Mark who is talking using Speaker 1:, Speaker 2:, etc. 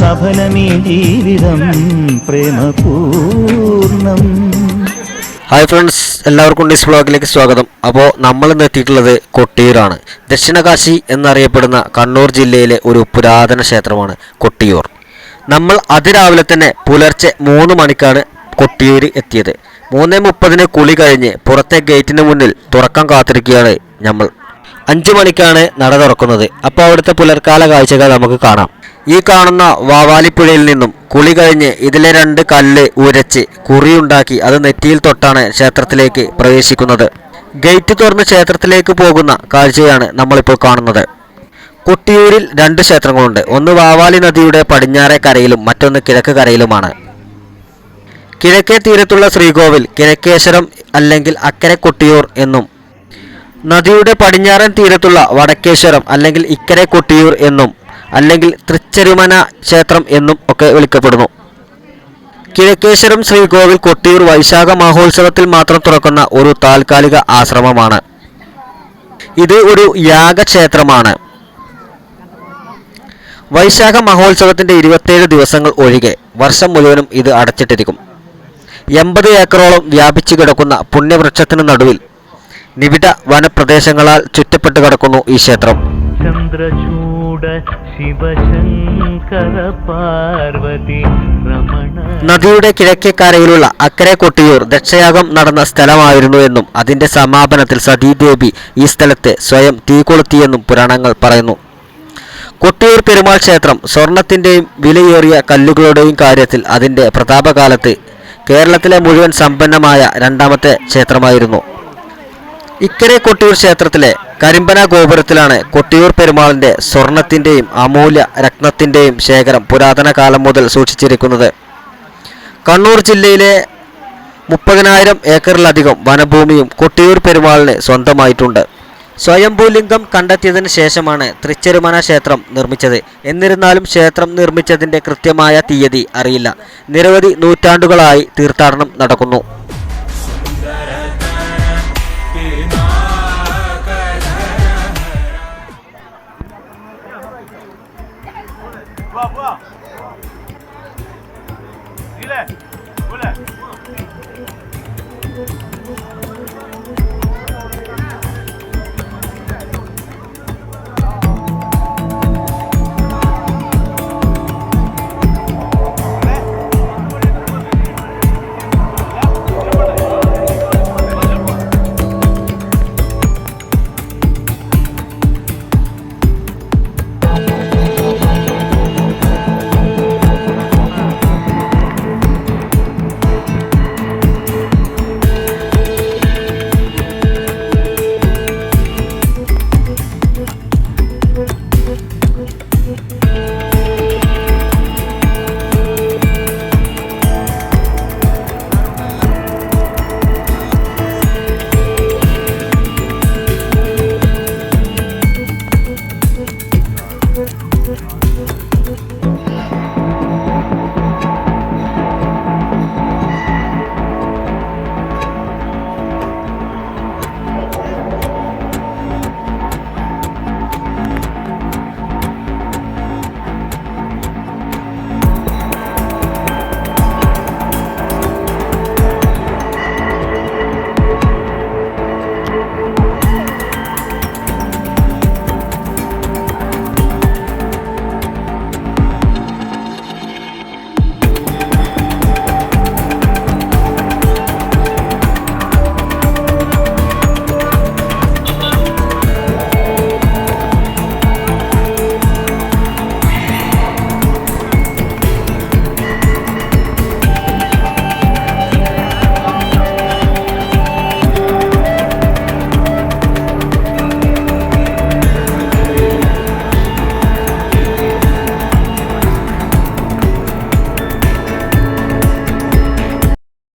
Speaker 1: സഫലമീ ജീവിതം പ്രേമപൂർണം.
Speaker 2: Hi friends എല്ലാവർക്കും ഡിസ് ബ്ലോഗിലേക്ക് സ്വാഗതം. അപ്പോൾ നമ്മൾ ഇന്ന് എത്തിയിട്ടുള്ളത് കൊട്ടിയൂരാണ്. ദക്ഷിണകാശി എന്നറിയപ്പെടുന്ന കണ്ണൂർ ജില്ലയിലെ ഒരു പുരാതന ക്ഷേത്രമാണ് കൊട്ടിയൂർ. നമ്മൾ അതിരാവിലെ തന്നെ പുലർച്ചെ മൂന്ന് മണിക്കാണ് കൊട്ടിയൂർ എത്തിയത്. മൂന്ന് മുപ്പതിന് കുളി കഴിഞ്ഞ് പുറത്തെ ഗേറ്റിന് മുന്നിൽ തുറക്കം കാത്തിരിക്കുകയാണ് നമ്മൾ. അഞ്ചു മണിക്കാണ് നട തുറക്കുന്നത്. അപ്പോൾ അവിടുത്തെ പുലർക്കാല കാഴ്ചകൾ നമുക്ക് കാണാം. ഈ കാണുന്ന വാവാലിപ്പുഴയിൽ നിന്നും കുളി കഴിഞ്ഞ് ഇതിലെ രണ്ട് കല്ല് ഉരച്ച് കുറിയുണ്ടാക്കി അത് നെറ്റിയിൽ തൊട്ടാണ് ക്ഷേത്രത്തിലേക്ക് പ്രവേശിക്കുന്നത്. ഗേറ്റ് തുറന്ന് ക്ഷേത്രത്തിലേക്ക് പോകുന്ന കാഴ്ചയാണ് നമ്മളിപ്പോൾ കാണുന്നത്. കൊട്ടിയൂരിൽ രണ്ട് ക്ഷേത്രങ്ങളുണ്ട്. ഒന്ന് വാവാലി നദിയുടെ പടിഞ്ഞാറെ കരയിലും മറ്റൊന്ന് കിഴക്ക് കരയിലുമാണ്. കിഴക്കേ തീരത്തുള്ള ശ്രീകോവിൽ കിഴക്കേശ്വരം അല്ലെങ്കിൽ അക്കരെ കൊട്ടിയൂർ എന്നും നദിയുടെ പടിഞ്ഞാറൻ തീരത്തുള്ള വടക്കേശ്വരം അല്ലെങ്കിൽ ഇക്കരെ കൊട്ടിയൂർ എന്നും അല്ലെങ്കിൽ തൃച്ചരുമന ക്ഷേത്രം എന്നും ഒക്കെ വിളിക്കപ്പെടുന്നു. കിഴക്കേശ്വരം ശ്രീകോവിൽ കൊട്ടിയൂർ വൈശാഖ മഹോത്സവത്തിൽ മാത്രം തുറക്കുന്ന ഒരു താൽക്കാലിക ആശ്രമമാണ്. ഇത് ഒരു യാഗക്ഷേത്രമാണ്. വൈശാഖ മഹോത്സവത്തിന്റെ ഇരുപത്തേഴ് ദിവസങ്ങൾ ഒഴികെ വർഷം മുഴുവനും ഇത് അടച്ചിട്ടിരിക്കും. എൺപത് ഏക്കറോളം വ്യാപിച്ചു കിടക്കുന്ന പുണ്യവൃക്ഷത്തിനു നടുവിൽ നിബിഡ വനപ്രദേശങ്ങളാൽ ചുറ്റപ്പെട്ട് കിടക്കുന്നു ഈ ക്ഷേത്രം.
Speaker 1: ചന്ദ്രചൂട ശിവശങ്കര പാർവതി
Speaker 2: നദിയുടെ കിഴക്കേക്കരയിലുള്ള അക്കരെ കൊട്ടിയൂർ ദക്ഷയാഗം നടന്ന സ്ഥലമായിരുന്നു എന്നും അതിന്റെ സമാപനത്തിൽ സതീദേവി ഈ സ്ഥലത്തെ സ്വയം തീ കൊളുത്തിയെന്നും പുരാണങ്ങൾ പറയുന്നു. കൊട്ടിയൂർ പെരുമാൾ ക്ഷേത്രം സ്വർണത്തിന്റെയും വിലയേറിയ കല്ലുകളുടെയും കാര്യത്തിൽ അതിന്റെ പ്രതാപകാലത്ത് കേരളത്തിലെ മുഴുവൻ സമ്പന്നമായ രണ്ടാമത്തെ ക്ഷേത്രമായിരുന്നു. ഇക്കരെ കൊട്ടിയൂർ ക്ഷേത്രത്തിലെ കരിമ്പന ഗോപുരത്തിലാണ് കൊട്ടിയൂർ പെരുമാളിന്റെ സ്വർണത്തിന്റെയും അമൂല്യ രത്നത്തിന്റെയും ശേഖരം പുരാതന കാലം മുതൽ സൂക്ഷിച്ചിരിക്കുന്നത്. കണ്ണൂർ ജില്ലയിലെ മുപ്പതിനായിരം ഏക്കറിലധികം വനഭൂമിയും കൊട്ടിയൂർ പെരുമാളിന് സ്വന്തമായിട്ടുണ്ട്. സ്വയംഭൂലിംഗം കണ്ടെത്തിയതിന് ശേഷമാണ് തൃച്ചെരുമന ക്ഷേത്രം നിർമ്മിച്ചത്. എന്നിരുന്നാലും ക്ഷേത്രം നിർമ്മിച്ചതിന്റെ കൃത്യമായ തീയതി അറിയില്ല. നിരവധി നൂറ്റാണ്ടുകളായി തീർത്ഥാടനം നടക്കുന്നു.